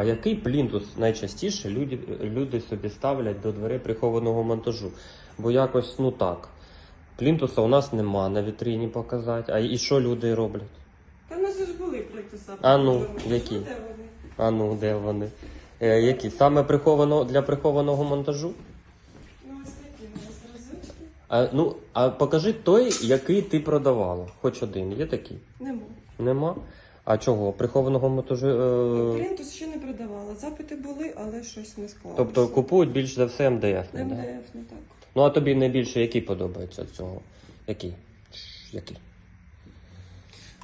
А який плінтус найчастіше люди, люди собі ставлять до дверей прихованого монтажу? Бо якось ну так. Плінтуса у нас нема на вітріні показати. А і що люди роблять? Та у нас же ж були плінтуса. А ну, які? Де вони? А ну, де вони? Е, які? Саме приховано для прихованого монтажу? Ну, ось такі у нас розочки. А, ну, а покажи той, який ти продавала. Хоч один. Є такий? Нема. Нема? А чого? Прихованого монтажу. Е... Плінтус ще не. Запити були, але щось не склалося. Тобто купують більш за все МДФ. Да? МДФ, не так. Ну а тобі найбільше який подобається цього? Який? Який?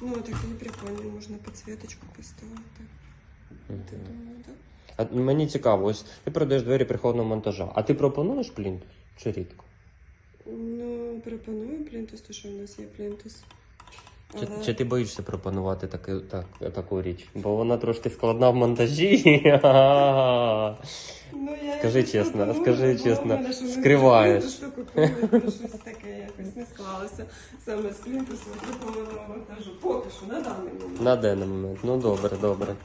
Ну, такі прикольні, можна підсвіточку поставити. Ти думаю, так? А мені цікаво, ось ти продаєш двері прихованого монтажа. А ти пропонуєш плінтус чи рідко? Ну, пропоную плінтус, то що у нас є плінтус. Чи, чи ти боїшся пропонувати таку, так, таку річ? Бо вона трошки складна в монтажі. Ну, я Скажи якось чесно, скажи чесно, в мене, що ми скриваєш. щось таке якось не склалося. Саме з плінтусом прихованого монтажу. Поки що, на даний момент. На даний момент. Ну добре, добре.